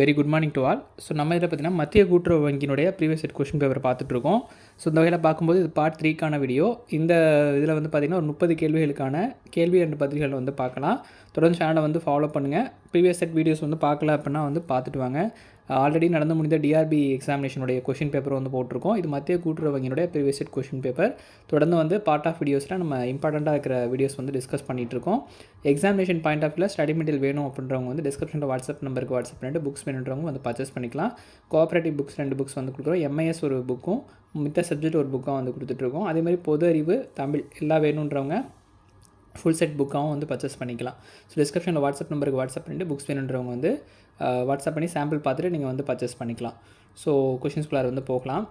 Very good morning to all so நம்ம இதில் பார்த்தீங்கன்னா மத்திய கூட்டுறவு வங்கியினுடைய ப்ரீவியஸ் செட் கொஷின் பேப்பர் பார்த்துட்ருக்கோம் ஸோ இந்த வகையில் பார்க்கும்போது இது பார்ட் த்ரீக்கான வீடியோ இந்த இதில் வந்து பார்த்திங்கன்னா ஒரு முப்பது கேள்விகளுக்கான கேள்வி ரெண்டு பதில்கள் வந்து பார்க்கலாம். தொடர்ந்து சேனலை வந்து ஃபாலோ பண்ணுங்கள் ப்ரீவியஸ் செட் வீடியோஸ் வந்து பார்க்கல அப்படின்னா வந்து பார்த்துட்டு வாங்க. ஆல்ரெடி நடந்து முடிந்த டிஆர்பி எக்ஸாமினேஷனுடைய கொஷின் பேப்பர் வந்து போட்டிருக்கோம். இது மத்திய கூட்டுறவங்களுடைய ப்ரீவியஸ் செட் கொஷின் பேப்பர் தொடர்ந்து வந்து பார்ட் ஆஃப் வீடியோஸில் நம்ம இம்பார்ட்டண்ட்டாக இருக்கிற வீடியோஸ் வந்து டிஸ்கஸ் பண்ணிகிட்டு இருக்கோம் எக்ஸாமினேஷன் பாயிண்ட் ஆஃப் வியூவில் ஸ்டடி மெட்டீரியல் வேணும் அப்படின்றவங்க வந்து டிஸ்கிரிப்ஷனில் வாட்ஸ்அப் நம்பருக்கு வாட்ஸ்அப் பண்ணிட்டு புக்ஸ் வேணுன்றவங்க வந்து பர்ச்சேஸ் பண்ணிக்கலாம். கோஆப்ரேட்டிவ் புக்ஸ் ரெண்டு புக்ஸ் வந்து கொடுக்குறோம். எம்ஐஎஸ் ஒரு புக்கும் மித்த சப்ஜெக்ட் ஒரு புக்காக வந்து கொடுத்துட்ருக்கோம் அதே மாதிரி பொது அறிவு தமிழ் எல்லாம் வேணுன்றவங்க ஃபுல் செட் புக்காகவும் வந்து பர்ச்சேஸ் பண்ணிக்கலாம். ஸோ டிஸ்கிரிப்ஷனில் வாட்ஸ்அப் நம்பருக்கு வாட்ஸ்அப் பண்ணிட்டு புக்ஸ் வேணுன்றவங்க வந்து வாட்ஸ்அப் பண்ணி சாம்பிள் பார்த்துட்டு நீங்கள் வந்து பர்ச்சேஸ் பண்ணிக்கலாம். ஸோ கொஷின்ஸ்குள்ளார் வந்து போகலாம்.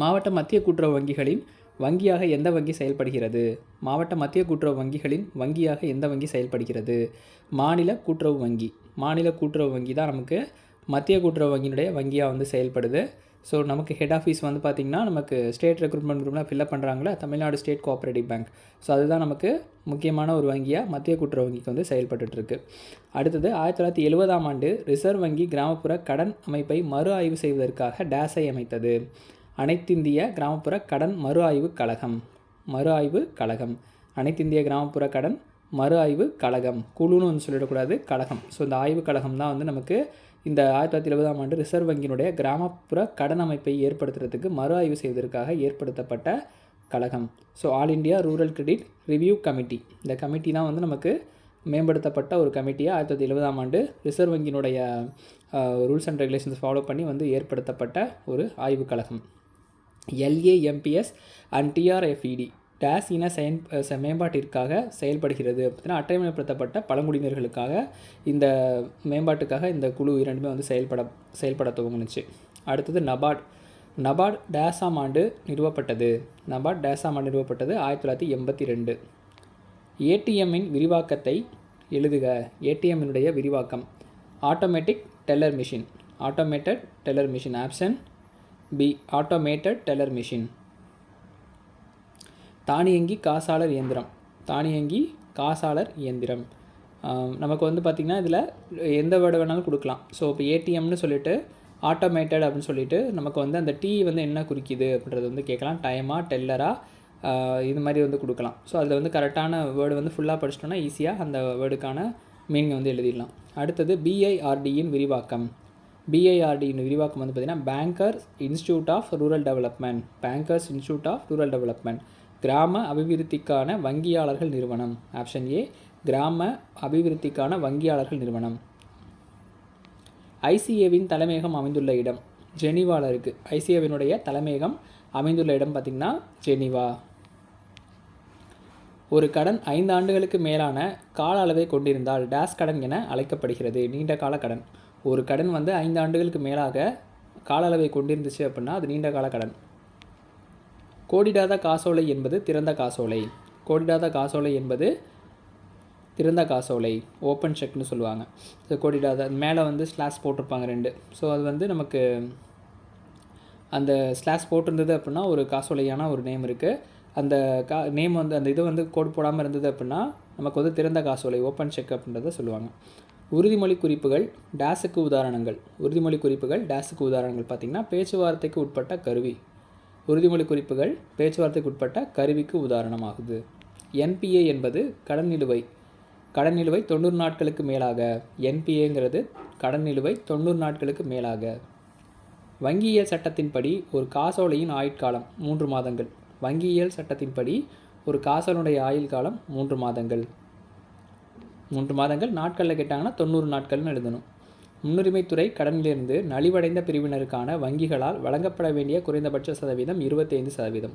மாவட்ட மத்திய கூட்டுறவு வங்கிகளின் வங்கியாக எந்த வங்கி செயல்படுகிறது? மாவட்ட மத்திய கூட்டுறவு வங்கிகளின் வங்கியாக எந்த வங்கி செயல்படுகிறது? மாநில கூட்டுறவு வங்கி. மாநில கூட்டுறவு வங்கி தான் நமக்கு மத்திய கூட்டுறவு வங்கியினுடைய வங்கியாக வந்து செயல்படுது. ஸோ நமக்கு ஹெட் ஆஃபீஸ் வந்து பார்த்திங்கன்னா நமக்கு ஸ்டேட் ரெக்ரூட்மெண்ட் குரூப்லாம் ஃபில்அப் பண்ணுறாங்களே Tamil Nadu state cooperative bank so அதுதான் நமக்கு முக்கியமான ஒரு வங்கியாக மத்திய கூட்டுறவு வங்கிக்கு வந்து செயல்பட்டுருக்கு அடுத்தது ஆயிரத்தி தொள்ளாயிரத்தி எழுபதாம் ஆண்டு ரிசர்வ் வங்கி கிராமப்புற கடன் அமைப்பை மறு ஆய்வு செய்வதற்காக டேஸை அமைத்தது. அனைத்திந்திய கிராமப்புற கடன் மறு ஆய்வு கழகம். மறு ஆய்வு கழகம். அனைத்திந்திய கிராமப்புற கடன் மறு ஆய்வு கழகம். குழுன்னு வந்து சொல்லிடக்கூடாது கழகம். ஸோ இந்த ஆய்வு கழகம் தான் வந்து நமக்கு இந்த ஆயிரத்தி தொள்ளாயிரத்தி எழுபதாம் ஆண்டு ரிசர்வ் வங்கியினுடைய கிராமப்புற கடன் அமைப்பை ஏற்படுத்துறதுக்கு மறு ஆய்வு செய்வதற்காக ஏற்படுத்தப்பட்ட கழகம். So all India rural credit review committee இந்த கமிட்டி தான் வந்து நமக்கு மேம்படுத்தப்பட்ட ஒரு கமிட்டியாக ஆயிரத்தி தொள்ளாயிரத்தி எழுபதாம் ஆண்டு ரிசர்வ் வங்கியினுடைய ரூல்ஸ் அண்ட் ரெகுலேஷன்ஸ் ஃபாலோ பண்ணி வந்து ஏற்படுத்தப்பட்ட ஒரு ஆய்வு கழகம். எல்ஏஎம்பிஎஸ் அண்ட் டிஆர்எஃப்இடி டேஸ் இன செயன் மேம்பாட்டிற்காக செயல்படுகிறது. பார்த்தீங்கன்னா அட்டைமைப்படுத்தப்பட்ட பழங்குடியினர்களுக்காக இந்த மேம்பாட்டுக்காக இந்த குழு இரண்டுமே வந்து செயல்பட செயல்பட துவங்குனுச்சு. அடுத்தது நபார்ட். நபார்ட் டேஸாம் ஆண்டு நிறுவப்பட்டது. நபார்ட் டேஸாம் ஆண்டு நிறுவப்பட்டது ஆயிரத்தி தொள்ளாயிரத்தி எண்பத்தி ரெண்டு. ஏடிஎம்மின் விரிவாக்கத்தை எழுதுக. ஏடிஎம்மினுடைய விரிவாக்கம். Automatic teller machine. Automated teller machine. Option B. Automated teller machine. தானியங்கி காசாளர் இயந்திரம். தானியங்கி காசாளர் இயந்திரம். நமக்கு வந்து பார்த்திங்கன்னா இதில் எந்த வேர்டு வேணாலும் கொடுக்கலாம். ஸோ இப்போ ஏடிஎம்னு சொல்லிட்டு ஆட்டோமேட்டட் அப்படின்னு சொல்லிட்டு நமக்கு வந்து அந்த டீ வந்து என்ன குறிக்குது அப்படின்றது வந்து கேட்கலாம். டைமா டெல்லரா இது மாதிரி வந்து கொடுக்கலாம். ஸோ அதில் வந்து கரெக்டான வேர்டு வந்து ஃபுல்லாக படிச்சிட்டோன்னா ஈஸியாக அந்த வேர்டுக்கான மீனிங் வந்து எழுதிடலாம். அடுத்தது பிஐஆர்டியின் விரிவாக்கம். பிஐஆர்டியின் விரிவாக்கம் வந்து பார்த்திங்கன்னா bankers institute of rural development bankers institute of rural development கிராம அபிவிருத்திக்கான வங்கியாளர்கள் நிறுவனம். ஆப்ஷன் ஏ கிராம அபிவிருத்திக்கான வங்கியாளர்கள் நிறுவனம். ஐசிஏவின் தலைமையகம் அமைந்துள்ள இடம் ஜெனிவாவில் இருக்குது ஐசிஏவினுடைய தலைமையகம் அமைந்துள்ள இடம் பார்த்திங்கன்னா ஜெனிவா. ஒரு கடன் ஐந்து ஆண்டுகளுக்கு மேலான கால அளவை கொண்டிருந்தால் டேஸ் கடன் என அழைக்கப்படுகிறது. நீண்ட கால கடன். ஒரு கடன் வந்து ஐந்து ஆண்டுகளுக்கு மேலாக கால அளவை கொண்டிருந்துச்சு அப்படின்னா அது நீண்ட கால கடன். கோடிடாத காசோலை என்பது திறந்த காசோலை. கோடிடாத காசோலை என்பது திறந்த காசோலை. ஓப்பன் செக்னு சொல்லுவாங்க. ஸோ கோடிடாத மேலே வந்து ஸ்லாஷ் போட்டிருப்பாங்க ரெண்டு. ஸோ அது வந்து நமக்கு அந்த ஸ்லாஷ் போட்டிருந்தது அப்படின்னா ஒரு காசோலையான ஒரு நேம் இருக்குது அந்த கா நேம் வந்து அந்த இது வந்து கோடு போடாமல் இருந்தது அப்படின்னா நமக்கு வந்து திறந்த காசோலை ஓப்பன் செக் அப்படின்றத சொல்லுவாங்க. உறுதிமொழி குறிப்புகள் டேஸுக்கு உதாரணங்கள். உறுதிமொழி குறிப்புகள் டேஸுக்கு உதாரணங்கள். பார்த்திங்கன்னா பேச்சுவார்த்தைக்கு உட்பட்ட கருவி. உறுதிமொழி குறிப்புகள் பேச்சுவார்த்தைக்குட்பட்ட கருவிக்கு உதாரணமாகுது. என்பிஏ என்பது கடன் நிலுவை. கடன் நிலுவை தொண்ணூறு நாட்களுக்கு மேலாக. என்பிஏங்கிறது கடன் நிலுவை தொண்ணூறு நாட்களுக்கு மேலாக. வங்கியியல் சட்டத்தின்படி ஒரு காசோலையின் ஆயுட்காலம் மூன்று மாதங்கள். வங்கியியல் சட்டத்தின்படி ஒரு காசோலுடைய ஆயுள் காலம் மூன்று மாதங்கள். மூன்று மாதங்கள் நாட்களில் கேட்டாங்கன்னா தொண்ணூறு நாட்கள்னு எழுதணும். முன்னுரிமைத்துறை கடனிலிருந்து நலிவடைந்த பிரிவினருக்கான வங்கிகளால் வழங்கப்பட வேண்டிய குறைந்தபட்ச சதவீதம் இருபத்தைந்து சதவீதம்.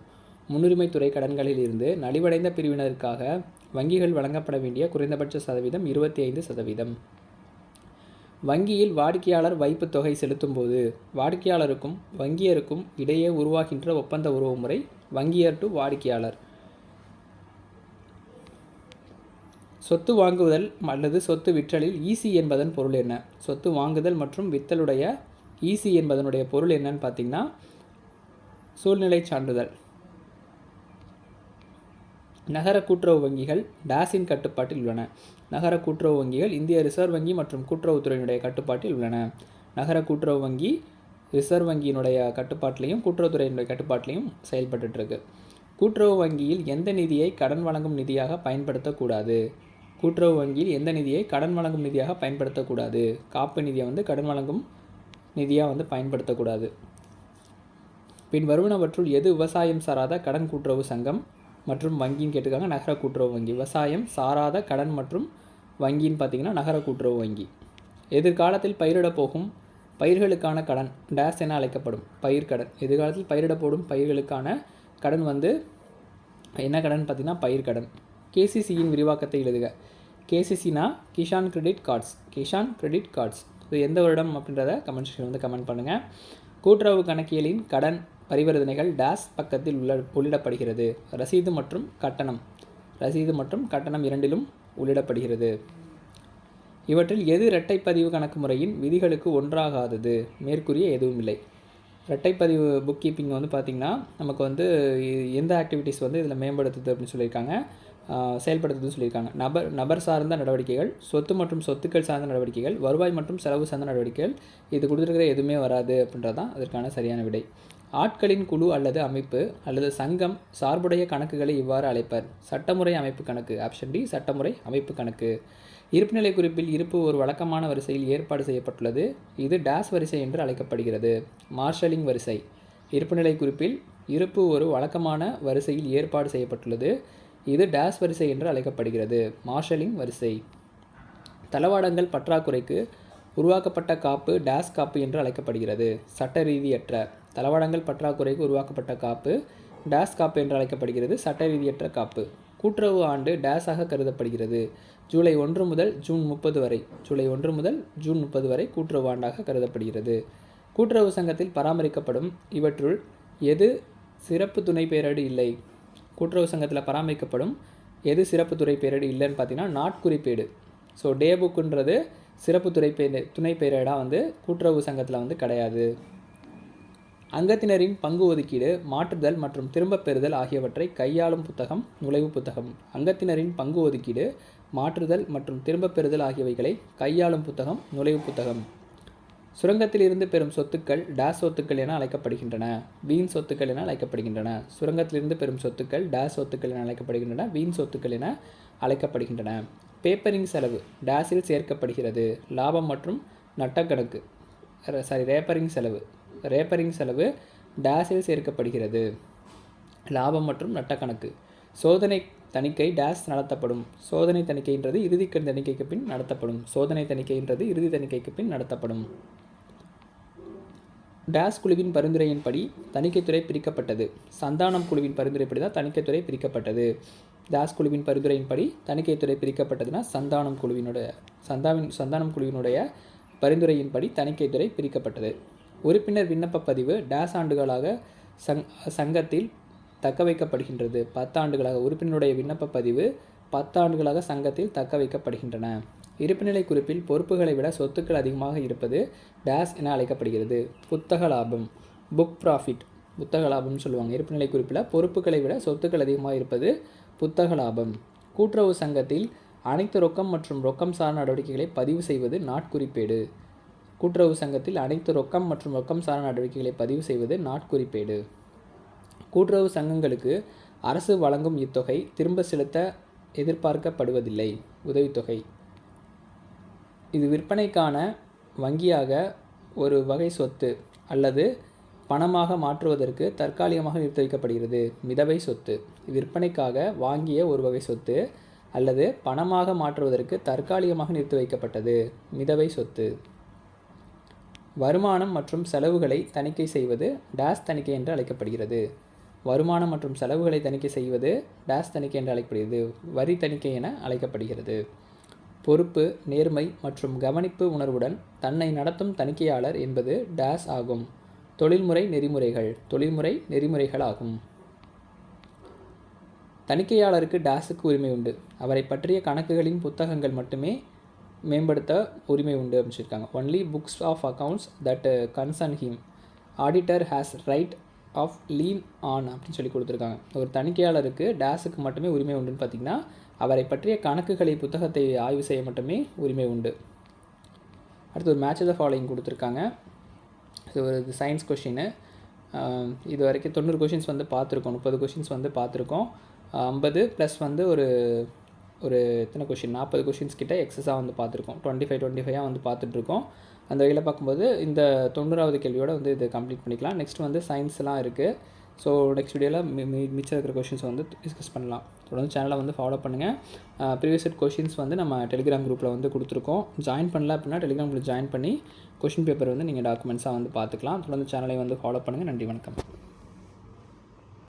முன்னுரிமைத்துறை கடன்களில் இருந்து நலிவடைந்த பிரிவினருக்காக வங்கிகள் வழங்கப்பட வேண்டிய குறைந்தபட்ச சதவீதம் இருபத்தி ஐந்து சதவீதம். வங்கியில் வாடிக்கையாளர் வைப்பு தொகை செலுத்தும் போது வாடிக்கையாளருக்கும் வங்கியருக்கும் இடையே உருவாகின்ற ஒப்பந்த உறவுமுறை வங்கியர் டு வாடிக்கையாளர். சொத்து வாங்குதல் அல்லது சொத்து விற்றலில் ஈசி என்பதன் பொருள் என்ன? சொத்து வாங்குதல் மற்றும் வித்தலுடைய ஈசி என்பதனுடைய பொருள் என்னன்னு பார்த்தீங்கன்னா சூழ்நிலை சான்றிதழ். நகர கூட்டுறவு வங்கிகள் டாஸின் கட்டுப்பாட்டில் உள்ளன. நகர கூட்டுறவு வங்கிகள் இந்திய ரிசர்வ் வங்கி மற்றும் கூட்டுறவுத்துறையினுடைய கட்டுப்பாட்டில் உள்ளன. நகர கூட்டுறவு வங்கி ரிசர்வ் வங்கியினுடைய கட்டுப்பாட்டிலையும் கூட்டுறவுத்துறையினுடைய கட்டுப்பாட்டிலையும் செயல்பட்டுருக்கு இருக்கு. கூட்டுறவு வங்கியில் எந்த நிதியை கடன் வழங்கும் நிதியாக பயன்படுத்தக்கூடாது. கூட்டுறவு வங்கியில் எந்த நிதியை கடன் வழங்கும் நிதியாக பயன்படுத்தக்கூடாது? காப்பு நிதியை வந்து கடன் வழங்கும் நிதியாக வந்து பயன்படுத்தக்கூடாது. பின் வருவனவற்றுள் எது விவசாயம் சாராத கடன் கூட்டுறவு சங்கம் மற்றும் வங்கின்னு கேட்டிருக்காங்க நகர கூட்டுறவு வங்கி. விவசாயம் சாராத கடன் மற்றும் வங்கின்னு பார்த்தீங்கன்னா நகர கூட்டுறவு வங்கி. எதிர்காலத்தில் பயிரிடப் போகும் பயிர்களுக்கான கடன் டேஸ் என அழைக்கப்படும் பயிர்க்கடன் எதிர்காலத்தில் பயிரிடப்படும் பயிர்களுக்கான கடன் வந்து என்ன கடன் பார்த்திங்கன்னா பயிர்க்கடன் கேசிசியின் விரிவாக்கத்தை எழுதுக. கேசிசினா Kisan credit cards. Kisan credit cards. இது எந்த வருடம் அப்படின்றத கமெண்ட் செக்ஷன் வந்து கமெண்ட் பண்ணுங்கள் கூட்டுறவு கணக்கியலின் கடன் பரிவர்த்தனைகள் டேஸ் பக்கத்தில் உள்ள உள்ளிடப்படுகிறது. ரசீது மற்றும் கட்டணம். ரசீது மற்றும் கட்டணம் இரண்டிலும் உள்ளிடப்படுகிறது. இவற்றில் எது இரட்டைப்பதிவு கணக்கு முறையின் விதிகளுக்கு ஒன்றாகாதது? மேற்கூறிய எதுவும் இல்லை. இரட்டைப்பதிவு புக் கீப்பிங் வந்து பார்த்திங்கன்னா நமக்கு வந்து எந்த ஆக்டிவிட்டீஸ் வந்து இதில் மேம்படுத்துது அப்படின்னு சொல்லியிருக்காங்க. ஆஹ் சொல்லியிருக்காங்க. நபர் நபர் சார்ந்த நடவடிக்கைகள் சொத்து மற்றும் சொத்துக்கள் சார்ந்த நடவடிக்கைகள் வருவாய் மற்றும் செலவு சார்ந்த நடவடிக்கைகள் இது கொடுத்துருக்கிற எதுவுமே வராது அப்படின்றது தான் அதற்கான சரியான விடை. ஆட்களின் குழு அல்லது அமைப்பு அல்லது சங்கம் சார்புடைய கணக்குகளை இவ்வாறு அழைப்பர். சட்டமுறை அமைப்பு கணக்கு ஆப்ஷன் டி சட்டமுறை அமைப்பு கணக்கு. இருப்புநிலை குறிப்பில் இருப்பு ஒரு வழக்கமான வரிசையில் ஏற்பாடு செய்யப்பட்டுள்ளது. இது டேஸ் வரிசை என்று அழைக்கப்படுகிறது. மார்ஷலிங் வரிசை. இருப்புநிலை குறிப்பில் இருப்பு ஒரு வழக்கமான வரிசையில் ஏற்பாடு செய்யப்பட்டுள்ளது. இது டேஸ் வரிசை என்று அழைக்கப்படுகிறது. மார்ஷலிங் வரிசை. தளவாடங்கள் பற்றாக்குறைக்கு உருவாக்கப்பட்ட காப்பு டேஸ் காப்பு என்று அழைக்கப்படுகிறது. சட்ட ரீதியற்ற தளவாடங்கள் பற்றாக்குறைக்கு உருவாக்கப்பட்ட காப்பு டேஸ் காப்பு என்று அழைக்கப்படுகிறது. சட்ட ரீதியற்ற காப்பு. கூட்டுறவு ஆண்டு டேஸாக கருதப்படுகிறது. ஜூலை ஒன்று முதல் ஜூன் முப்பது வரை. ஜூலை ஒன்று முதல் ஜூன் முப்பது வரை கூட்டுறவு ஆண்டாக கருதப்படுகிறது. கூட்டுறவு சங்கத்தில் பராமரிக்கப்படும். இவற்றுள் எது சிறப்பு துணை பேரடு இல்லை? கூட்டுறவு சங்கத்தில் பராமரிக்கப்படும் எது சிறப்பு துறை பேரேடு இல்லைன்னு பார்த்தீங்கன்னா நாட்குறிப்பேடு. ஸோ டே புக்குன்றது சிறப்பு துறை பே துணை பேரேடாக வந்து கூட்டுறவு சங்கத்தில் வந்து கிடையாது. அங்கத்தினரின் பங்கு ஒதுக்கீடு மாற்றுதல் மற்றும் திரும்பப் பெறுதல் ஆகியவற்றை கையாளும் புத்தகம் நுழைவு புத்தகம். அங்கத்தினரின் பங்கு ஒதுக்கீடு மாற்றுதல் மற்றும் திரும்பப் பெறுதல் ஆகியவைகளை கையாளும் புத்தகம் நுழைவு புத்தகம். சுரங்கத்திலிருந்து பெறும் சொத்துக்கள் டேஸ் சொத்துக்கள் என அழைக்கப்படுகின்றன. வீண் சொத்துக்கள் என அழைக்கப்படுகின்றன. சுரங்கத்திலிருந்து பெறும் சொத்துக்கள் டேஸ் சொத்துக்கள் என அழைக்கப்படுகின்றன. வீண் சொத்துக்கள் என அழைக்கப்படுகின்றன. பேப்பரிங் செலவு டேஸில் சேர்க்கப்படுகிறது. லாபம் மற்றும் நட்டக்கணக்கு. சாரி ரேப்பரிங் செலவு. ரேப்பரிங் செலவு டேஸில் சேர்க்கப்படுகிறது. லாபம் மற்றும் நட்டக்கணக்கு. சோதனை தணிக்கை டேஸ் நடத்தப்படும். சோதனை தணிக்கைன்றது இறுதி கண் தணிக்கைக்கு பின் நடத்தப்படும். சோதனை தணிக்கைன்றது இறுதி தணிக்கைக்கு பின் நடத்தப்படும். டேஸ் குழுவின் பரிந்துரையின்படி தணிக்கைத்துறை பிரிக்கப்பட்டது. சந்தானம் குழுவின் பரிந்துரைப்படி தான் தணிக்கைத்துறை பிரிக்கப்பட்டது. டேஸ் குழுவின் பரிந்துரையின்படி தணிக்கைத்துறை பிரிக்கப்பட்டதுன்னா சந்தானம் குழுவினுடைய சந்தாவின் சந்தானம் குழுவினுடைய பரிந்துரையின்படி தணிக்கைத்துறை பிரிக்கப்பட்டது. உறுப்பினர் விண்ணப்ப பதிவு டேஸ் ஆண்டுகளாக சங் சங்கத்தில் தக்க வைக்கப்படுகின்றது. பத்தாண்டுகளாக உறுப்பினருடைய விண்ணப்ப பதிவு பத்தாண்டுகளாக சங்கத்தில் தக்க வைக்கப்படுகின்றன. இருப்புநிலை குறிப்பில் பொறுப்புகளை விட சொத்துக்கள் அதிகமாக இருப்பது டேஸ் என அழைக்கப்படுகிறது. புத்தக லாபம் புக் ப்ராஃபிட் புத்தக லாபம்னு சொல்லுவாங்க. இருப்புநிலை குறிப்பில் பொறுப்புகளை விட சொத்துக்கள் அதிகமாக இருப்பது புத்தக லாபம். கூட்டுறவு சங்கத்தில் அனைத்து ரொக்கம் மற்றும் ரொக்கம் சார் நடவடிக்கைகளை பதிவு செய்வது நாட்குறிப்பேடு. கூட்டுறவு சங்கத்தில் அனைத்து ரொக்கம் மற்றும் ரொக்கம் சார் நடவடிக்கைகளை பதிவு செய்வது நாட்குறிப்பேடு. கூட்டுறவு சங்கங்களுக்கு அரசு வழங்கும் இத்தொகை திரும்ப செலுத்த எதிர்பார்க்கப்படுவதில்லை. உதவித்தொகை. இது விற்பனைக்கான வங்கியாக ஒரு வகை சொத்து அல்லது பணமாக மாற்றுவதற்கு தற்காலிகமாக நிறுத்தி வைக்கப்படுகிறது மிதவை சொத்து. விற்பனைக்காக வாங்கிய ஒரு வகை சொத்து அல்லது பணமாக மாற்றுவதற்கு தற்காலிகமாக நிறுத்தி வைக்கப்பட்டது. மிதவை சொத்து. வருமானம் மற்றும் செலவுகளை தணிக்கை செய்வது டேஸ் தணிக்கை என்று அழைக்கப்படுகிறது. வருமானம் மற்றும் செலவுகளை தணிக்கை செய்வது டேஸ் தணிக்கை என்று அழைக்கப்படுகிறது. வரி தணிக்கை என அழைக்கப்படுகிறது. பொறுப்பு நேர்மை மற்றும் கவனிப்பு உணர்வுடன் தன்னை நடத்தும் தணிக்கையாளர் என்பது டேஸ் ஆகும். தொழில்முறை நெறிமுறைகள். தொழில்முறை நெறிமுறைகளாகும். தணிக்கையாளருக்கு டேஸுக்கு உரிமை உண்டு. அவரை பற்றிய கணக்குகளின் புத்தகங்கள் மட்டுமே மேம்படுத்த உரிமை உண்டு அப்படின்னு only books of accounts that concern him auditor has right of lien on அப்படின்னு சொல்லி கொடுத்துருக்காங்க. ஒரு தணிக்கையாளருக்கு டேஸுக்கு மட்டுமே உரிமை உண்டுன்னு பார்த்தீங்கன்னா அவரை பற்றிய கணக்குகளை புத்தகத்தை ஆய்வு செய்ய மட்டுமே உரிமை உண்டு. அடுத்து ஒரு மேட்ச் த ஃபாலோயிங் கொடுத்துருக்காங்க. இது ஒரு இது சயின்ஸ் கொஷின்னு இது வரைக்கும் தொண்ணூறு கொஷின்ஸ் வந்து பார்த்துருக்கோம். முப்பது கொஷின்ஸ் வந்து பார்த்துருக்கோம். ஐம்பது ப்ளஸ் வந்து ஒரு ஒரு எத்தனை கொஷின் நாற்பது கொஷின்ஸ் கிட்டே எக்ஸஸாக வந்து பார்த்துருக்கோம். டுவெண்ட்டி ஃபைவ் டுவெண்ட்டி ஃபைவாக வந்து பார்த்துட்ருக்கோம் அந்த வகையில் பார்க்கும்போது இந்த தொண்ணூறாவது கேள்வியோடு வந்து இது கம்ப்ளீட் பண்ணிக்கலாம். நெக்ஸ்ட் வந்து சயின்ஸ்லாம் இருக்குது ஸோ நெக்ஸ்ட் வீடியோவில் மி மிச்சம் இருக்கிற கொஷின்ஸ் வந்து டிஸ்கஸ் பண்ணலாம். தொடர்ந்து சேனலை வந்து ஃபாலோ பண்ணுங்கள் ப்ரீவியஸ் செட் கொஷின்ஸ் வந்து நம்ம டெலிகிராம் குரூப்பில் வந்து கொடுத்துருக்கோம். ஜாயின் பண்ணல அப்படின்னா டெலிகிராம் குரூப் ஜாயின் பண்ணி கொஷின் பேப்பர் வந்து நீங்கள் டாக்குமெண்ட்ஸாக வந்து பார்த்துக்கலாம். தொடர்ந்து சேனலை வந்து ஃபாலோ பண்ணுங்கள் நன்றி வணக்கம்.